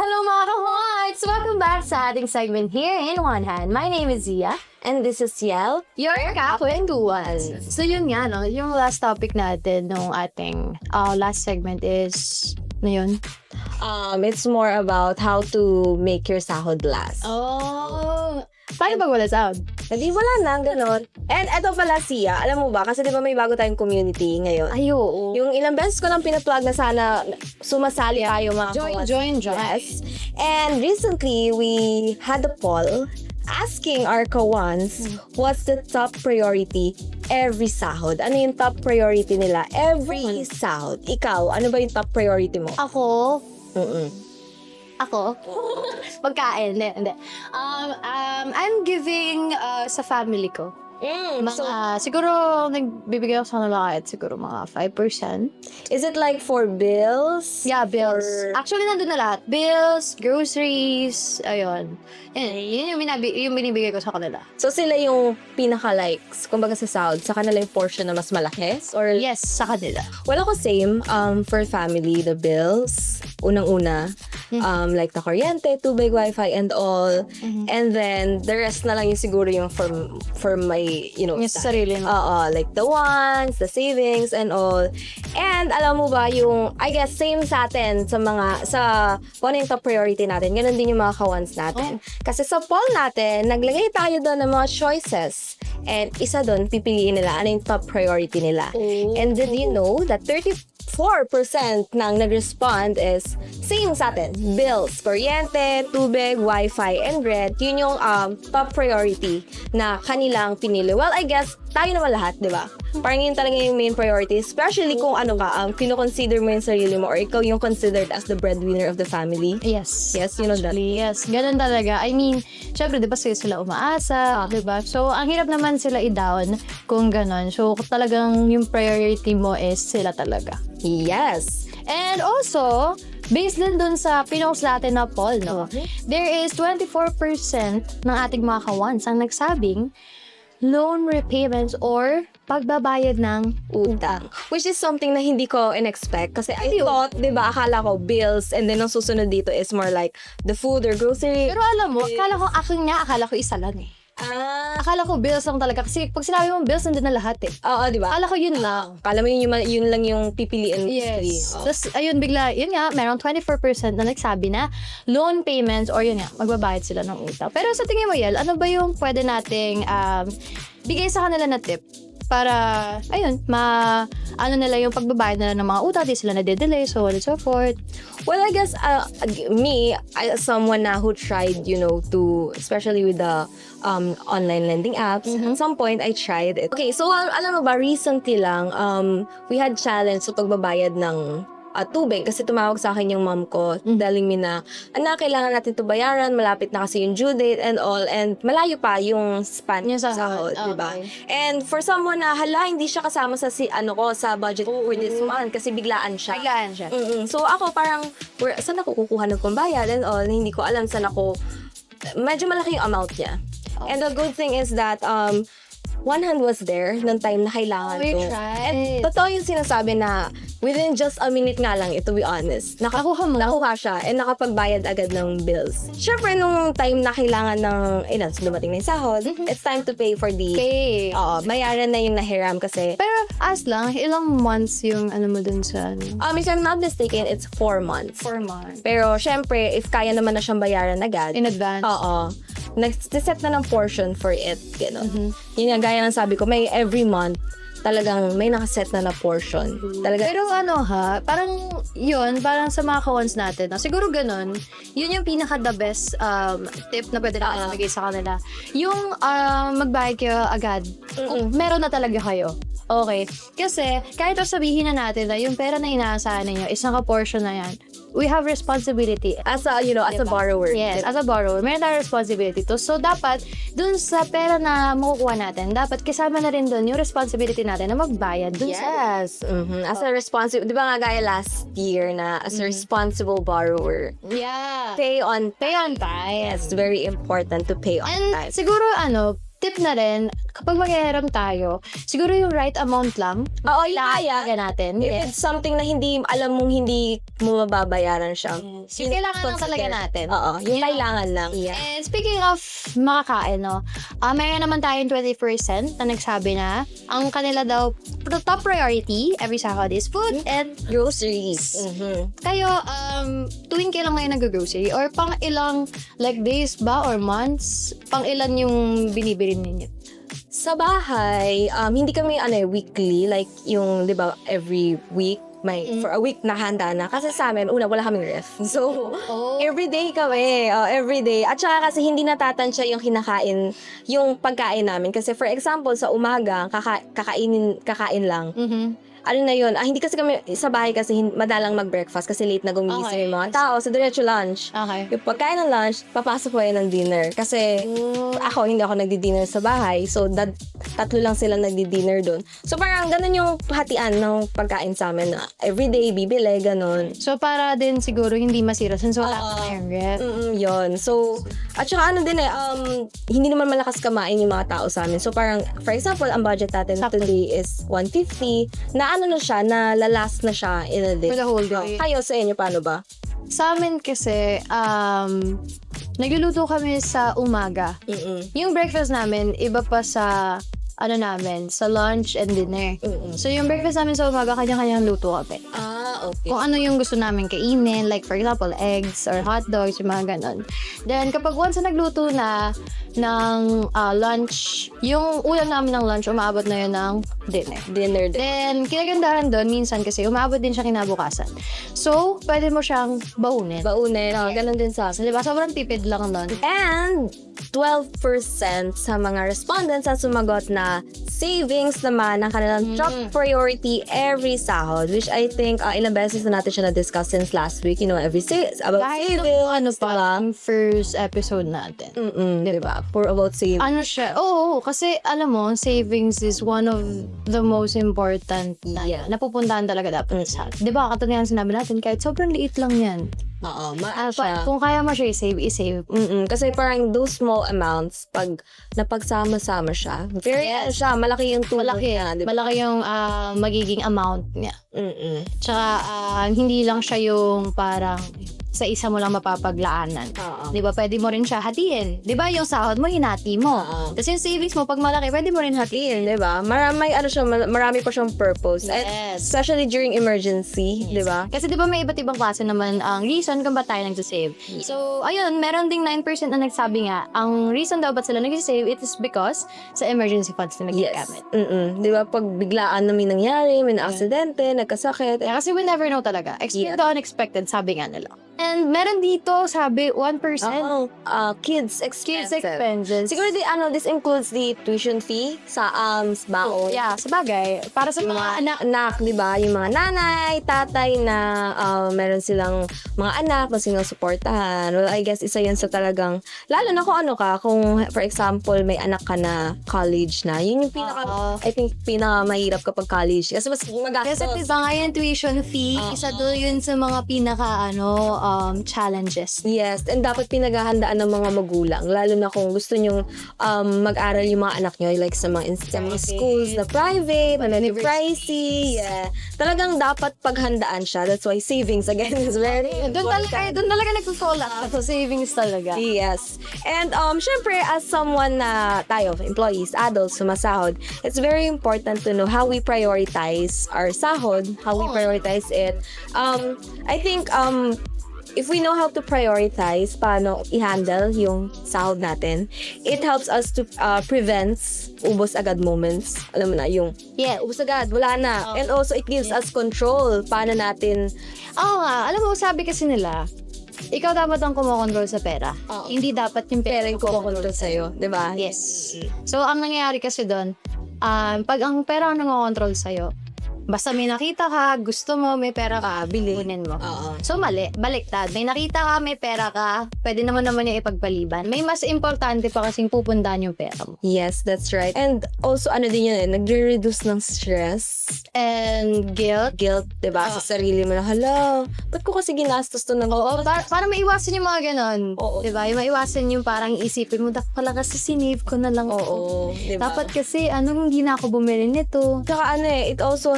Hello mga ka-hearts! Welcome back sa ating segment here in One Hand. My name is Zia. And this is Yel. Your kakwentuhan. So yun nga, no? yung last topic natin nung ating uh, last segment is, na yun? Um, it's more about how to make your sahod last. Oh! Paano pag wala sound? Hindi, wala na, ganon. And eto pala siya, alam mo ba, kasi di ba may bago tayong community ngayon. Ay, oo. Yung ilang beses ko lang pinatwag na sana sumasali tayo mga Join, kawas- join, join. Yes. And recently, we had a poll asking our kawans what's the top priority every sahod. Ano yung top priority nila every sahod? Ikaw, ano ba yung top priority mo? Ako, Mm-mm. Ako? Pagkain, hindi, hindi. Um, um, I'm giving uh, sa family ko. Mm, Mga, so, siguro, nagbibigay ako sa kanila kahit siguro mga 5%. is it like for bills? Yeah, bills. Or- Actually, nandun na lahat. Bills, groceries, ayun. Yun, yun yung, binabi, yung binibigay ko sa kanila. So sila yung pinaka-likes, kumbaga sa sahod, sa kanila yung portion na mas malaki? Or, Yes, sa kanila. well ako same, um, for family, the bills, unang-una, Hmm. um, like the kuryente, tubig, wifi, and all. Mhm. And then, the rest na lang yung siguro yung for, for my, you know, Yung sa sarili mo. Oo, like the wants, the savings, and all. And alam mo ba, yung, I guess, same sa atin, sa mga, sa, kung ano yung top priority natin, ganun din yung mga kawans natin. Kasi sa poll natin, naglagay tayo doon ng mga choices. And isa doon, pipiliin nila ano yung top priority nila. Oh. And did you know that 34% ng nag-respond is same sa atin. Bills, kuryente, tubig, wifi, and rent. Yun yung um, top priority na kanilang pinili. Well, I guess, tayo naman lahat, di ba? Parang yun talaga yung main priority. Especially kung ano ka, um, kinoconsider mo yung sarili mo or ikaw yung considered as the breadwinner of the family. Yes. Yes, you know that. Actually, yes. Ganun talaga. I mean, syempre, di ba sila, sila umaasa, di ba? So, ang hirap naman sila i-down kung ganun. So, talagang yung priority mo is sila talaga. Yes. And also, based din dun sa pinost natin na poll, no? There is 24% ng ating mga kawans ang nagsabing loan repayments or pagbabayad ng utang. Which is something na hindi ko in-expect. Kasi I Ayun. thought, di ba, akala ko bills and then ang susunod dito is more like the food or grocery. Pero alam mo, akala ko, akin nga, akala ko isa lang eh. Ah, Akala ko bills lang talaga. Kasi pag sinabi mo bills, nandun na lahat eh. oo, di ba? Akala ko yun lang. Akala mo yun, yung, yun lang yung pipiliin mo. Yes. Oh. Tapos, ayun, bigla, yun nga, meron 24% na nagsabi na loan payments or yun nga, magbabayad sila ng utang. Pero sa tingin mo, Yel, ano ba yung pwede nating um, bigay sa kanila na tip para, ayun, ma, ano nila yung pagbabayad nila ng mga utang, di sila nade-delay, so on and so forth. Well, I guess uh, me, I, someone na who tried, you know, to, especially with the um, online lending apps, at some point, I tried it. Okay, so al- alam mo ba, recently lang, um, we had challenge sa pagbabayad ng uh, tubig kasi tumawag sa akin yung mom ko telling me na anak kailangan natin to bayaran malapit na kasi yung due date and all and malayo pa yung span Yung sa sahod, sahod, di ba? okay. And for someone na hala hindi siya kasama sa si ano ko sa budget for this month kasi biglaan siya. Biglaan siya. Mm-mm. So ako parang, where, saan ako kukuha ng pambayad and all, hindi ko alam saan ako, medyo malaki yung amount niya. And the good thing is that, um, one hand was there nung time na kailangan you ko. tried. And totoo yung sinasabi na within just a minute nga lang, ito to be honest, naka- Nakuha mo? nakuha siya and nakapagbayad agad ng bills. Siyempre, nung time na kailangan ng, ilan, dumating na yung sahod, it's time to pay for the, Okay. oo, bayaran na yung nahiram kasi, Pero, as lang, ilang months yung ano mo dun sa, ano? um, if I'm not mistaken, it's four months. Four months. Pero, syempre, if kaya naman na siyang bayaran agad, In advance. oo, nag-set na ng portion for it, gano'n. Yun nga, gaya ng sabi ko, may every month, talagang may nakaset na na portion. Talaga, Pero ano ha, parang yun, parang sa mga kawans natin, no? siguro ganun, yun yung pinaka the best um, tip na pwede natin Ah. ibigay sa kanila. Yung um, magbayad kayo agad, kung meron na talaga kayo. Okay. Kasi, kahit o sabihin na natin na yung pera na inaasahan ninyo is naka-portion na yan, we have responsibility as a, you know, as a Diba? borrower. Yes, as a borrower, meron tayong responsibility to. So, dapat, dun sa pera na makukuha natin, dapat kasama na rin dun yung responsibility natin na magbayad dun sa... Yes. mhm. As a responsible, di ba nga gaya last year na as a responsible borrower, Yeah. pay on Pay on time. It's very important to pay on And time. siguro, ano, tip na rin, kapag maghihiram tayo, siguro yung right amount lang, Oo, yung kaya. kaya natin. If it's something na hindi, alam mong hindi mo mababayaran siya. Yung kailangan lang talaga natin. Oo, yung kailangan lang. And speaking of makakain, no, ah mayroon naman tayong 20% na nagsabi na ang kanila daw top priority every Sahod is food and Groceries. Mhm. kayo, um, tuwing kailan ngayon nag-grocery or pang ilang like days ba or months, pang ilan yung binibili ninyo? Sa bahay, um, hindi kami ano, eh, weekly, like yung, di ba, every week, may, Mm. for a week nakahanda na. Kasi sa amin, una, wala kaming ref. So, Oh. everyday kami. Oh, everyday. At saka kasi hindi natatansya yung kinakain, yung pagkain namin. Kasi for example, sa umaga, kaka- kakainin, kakain lang. Mhm. Ano na yun? Ah, hindi kasi kami, sa bahay kasi hin- madalang mag-breakfast kasi late na gumising Okay. yung mga tao. So, diretso lunch. Okay. Yung pagkain ng lunch, papasok ko yun ng dinner. Kasi, ako, hindi ako nagdi-dinner sa bahay. So, dad, tatlo lang sila nagdi-dinner doon. So, parang ganun yung hatian ng pagkain sa amin na everyday, bibili, ganun. So, para din siguro hindi masira since wala Oo. pa tayong ref. Mm yon So, at saka ano din eh, um, hindi naman malakas kamain yung mga tao sa amin. So, parang, for example, ang budget natin Sakto. today is 150 na ano na siya, na lalas na siya in a day. For the whole day. Kayo sa inyo, paano ba? Sa amin kasi, um, nagluluto kami sa umaga. Mm-mm. Yung breakfast namin, iba pa sa, ano namin, sa lunch and dinner. Mm-mm. So, yung breakfast namin sa umaga, kanya-kanyang luto kami. Ah, okay. Kung ano yung gusto namin kainin, like for example, eggs or hot dogs, yung mga ganon. Then, kapag once na nagluto na ng ah, lunch, yung ulam namin ng lunch, umaabot na yun ng dinner. Dinner din. Then, kinagandahan doon, minsan kasi umaabot din siya kinabukasan. So, pwede mo siyang baunin. Baunin. Oh, ganun din sa So, di ba? Sobrang tipid lang nun. And 12% sa mga respondents ang sumagot na savings naman ang kanilang top priority every sahod which I think uh, ilang beses na natin siya na-discuss since last week. You know, every sa- about Kahit savings. nung ano pa, diba? first episode natin. Mm-mm, diba? For about savings. Ano siya? Oo, kasi alam mo, savings is one of the most important na Yeah. napupuntahan talaga dapat sa. Di ba, katulad ng sinabi natin, kahit sobrang liit lang yan. Oo, Ah, maan pa- kung kaya mo siya i-save, i-save. Mm-mm, kasi parang those small amounts, pag napagsama-sama siya, very, Yes. siya, malaki yung tulong Malaki. niya. Diba? Malaki yung ah, magiging amount niya. Mm-mm. Tsaka, ah, hindi lang siya yung parang sa isa mo lang mapapaglaanan. Oo. Di ba? Pwede mo rin siya hatiin. Di ba? Yung sahod mo, hinati mo. Oo. Tapos yung savings mo, pag malaki, pwede mo rin hatiin. Di ba? Marami, ano siya, mal- marami pa siyang purpose. And Yes. especially during emergency, di ba? Kasi di ba may iba't ibang klase naman ang reason kung ba't tayo nagsasave. So, ayun, meron ding 9% na nagsabi nga, ang reason daw ba't sila nagsasave, it is because sa emergency funds na nagagamit. Mm-mm. Di ba? Pag biglaan na may nangyari, may na-aksidente, nagkasakit. Kaya kasi we never know talaga. Expect Yeah. the unexpected, sabi nga nila. And meron dito, sabi, 1% Oo. Uh, kids kids expensive. expenses. Siguro di, ano, this includes the tuition fee sa AMS, baon. Yeah, sa bagay. Para sa mga mga anak. anak, di ba? Yung mga nanay, tatay na uh, meron silang mga anak na sinusuportahan. Well, I guess isa yun sa talagang, lalo na kung ano ka, kung for example, may anak ka na college na, yun yung pinaka, Oo. I think, pinaka mahirap kapag college. Kasi mas magastos. Kasi diba nga yung tuition fee, Oo. isa doon yun sa mga pinaka, ano, um, challenges. Yes, and dapat pinaghahandaan ng mga magulang, lalo na kung gusto nyong um, mag-aral yung mga anak nyo, like sa mga, sa mga schools na private, na University. pricey, yeah. Talagang dapat paghandaan siya. That's why savings, again, is very Doon talaga, doon talaga out. So, savings talaga. Yes. And um syempre as someone na tayo employees, adults sumasahod, it's very important to know how we prioritize our sahod, how we prioritize it. Um I think um if we know how to prioritize paano i-handle yung sahod natin, it helps us to uh, prevents ubos agad moments. Alam mo na, yung Yeah. ubos agad, wala na. Oo. And also, it gives us control. Paano natin Oo nga, alam mo, sabi kasi nila, ikaw dapat ang kumokontrol sa pera. Oo. Hindi dapat yung pera yung kumokontrol sa'yo, di ba? Yes. So, ang nangyayari kasi doon, um, pag ang pera ang nangokontrol sa'yo, Basta may nakita ka, gusto mo, may pera ka, bilhin mo. Oo. So mali, baliktad. May nakita ka, may pera ka, pwede naman naman yung ipagpaliban. May mas importante pa kasing pupundahan yung pera mo. Yes, that's right. And also, ano din yun eh, nagre-reduce ng stress, And guilt. guilt, diba? Ah. Sa sarili mo na, hala, ba't ko kasi ginastos to ng... Oo, para, para maiwasan yung mga ganon. Oo. Diba? Yung maiwasan yung parang isipin mo, dapat pala kasi sinave ko na lang. Oo, diba? Dapat kasi, ano, hindi na ako bumili nito. Tsaka ano eh, it also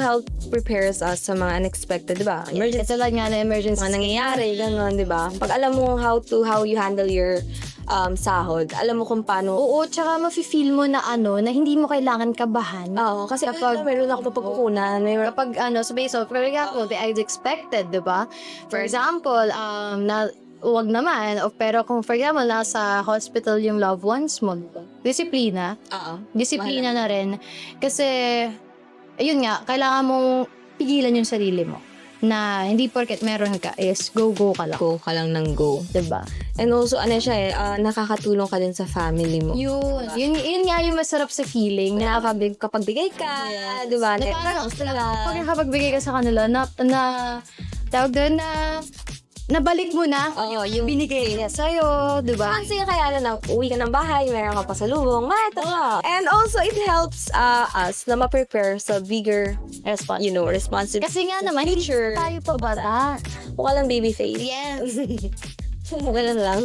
prepares us sa mga unexpected, di ba? Emergency lang nga na emergency. mga nangyayari, gano'n, di ba? Pag alam mo how to, how you handle your um, sahod, alam mo kung paano. Oo, tsaka mafe-feel mo na ano, na hindi mo kailangan kabahan. Oo, kasi Kapag- meron ako mapagkukunan, may Kapag ano, so based on, for example, the expected, di ba? For example, um, na, wag naman, o pero kung for example, nasa hospital yung loved ones mo, disiplina, Oo. disiplina na rin. Kasi, ayun nga, kailangan mong pigilan yung sarili mo. Na hindi porket meron ka is go-go ka lang. Go ka lang ng go. Diba? And also, ano siya eh, ah, nakakatulong ka din sa family mo. Yun. Yun, yun nga yung masarap sa feeling na Nakakabig kapag bigay ka, di ba? na parang pag nakapagbigay ka sa kanila na, na tawag doon na nabalik mo na Oo, yung binigay niya sa'yo, di ba? Kasi kaya na, uwi ka ng bahay, meron ka pa sa lubong, mata ka. And also, it helps uh, us na ma-prepare sa bigger, Response. you know, responsibility. Kasi nga naman, hindi Future. tayo pa bata. Mukha lang baby face. Yes. Ganun lang.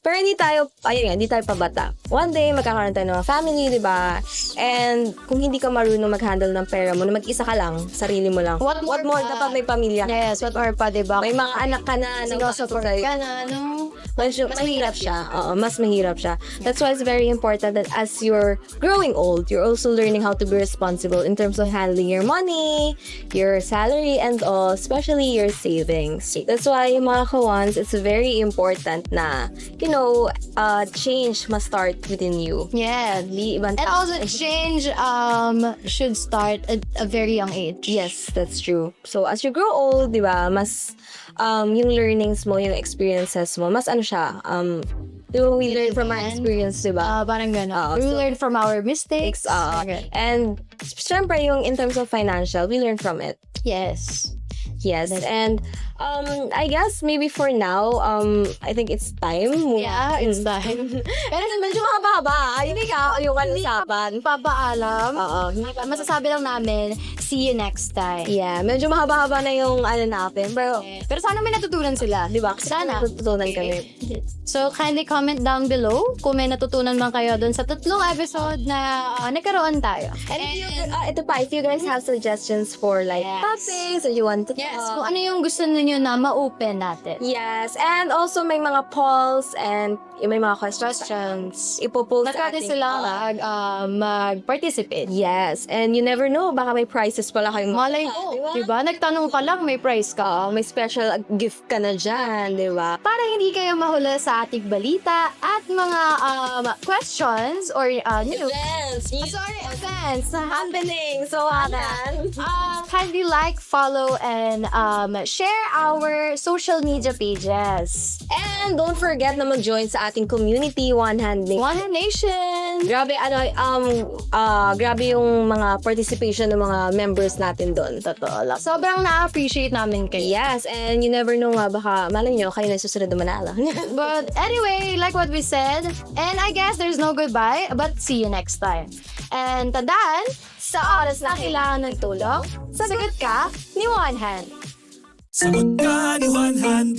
Pero hindi tayo, ayun nga, hindi tayo pabata. One day, magkakaroon tayo ng mga family, di ba? And kung hindi ka marunong mag-handle ng pera mo, na mag-isa ka lang, sarili mo lang. What more more pa? dapat may pamilya. yes, what more pa, di ba? May mga anak ka na, Sinusupport ka na, ano? Mas, mas mahirap siya. Oo, mas mahirap siya. That's why it's very important that as you're growing old, you're also learning how to be responsible in terms of handling your money, your salary, and all, especially your savings. That's why, mga kawans, it's very important na, you know, uh, change must start within you. Yeah. And also, change um should start at a very young age. Yes, that's true. So, as you grow old, di ba, mas, um, yung learnings mo, yung experiences mo, mas ano siya, um, di ba, we learn from our experience, di ba? Uh, parang gano'n. Oo, we so- learn from our mistakes. Uh, Okay. and syempre yung in terms of financial, we learn from it. Yes. Yes. And um I guess maybe for now, um I think it's time. Yeah, it's Mm. time. Pero medyo mahaba-haba. Hindi ka yung usapan. Papaalam. Oo, hindi pa. Masasabi lang namin, see you next time. Yeah, medyo mahaba-haba na yung ano natin. Pero, Pero sana may natutunan sila. di ba? Kasi Sana. natutunan kami. So, kindly comment down below kung may natutunan man kayo dun sa tatlong episode na uh, nagkaroon tayo. And, if you, uh, ito pa, if you guys have suggestions for like Yes. topics or you want to Yes, talk, kung ano yung gusto ninyo na ma-open natin. Yes, and also may mga polls and may mga questions. Questions. Ipopost sa Nagkade ating- sila mag, uh, mag-participate. Yes, and you never know, baka may prizes pala kayong Malay mo, di ba? di ba? Nagtanong ka lang, may prize ka. Oo, may special gift ka na dyan, di ba? Para hindi kayo mahula sa ating balita at mga um, questions or uh, know, Events! sorry, events na Happening! So, hanan! Uh, kindly like, follow, and um, share our social media pages. And don't forget na mag-join sa ating community, One Hand Nation. One Hand Nation! Grabe, ano, um, ah, grabe yung mga participation ng mga members natin doon. Totoo lang. Sobrang na-appreciate namin kayo. Yes, and you never know nga, baka, malay nyo, kayo na susunod na manalo. But anyway, like what we said, and I guess there's no goodbye, but see you next time. And tandaan, sa oras na kailangan ng tulong, sagot ka ni One Hand. Sagot ka ni One Hand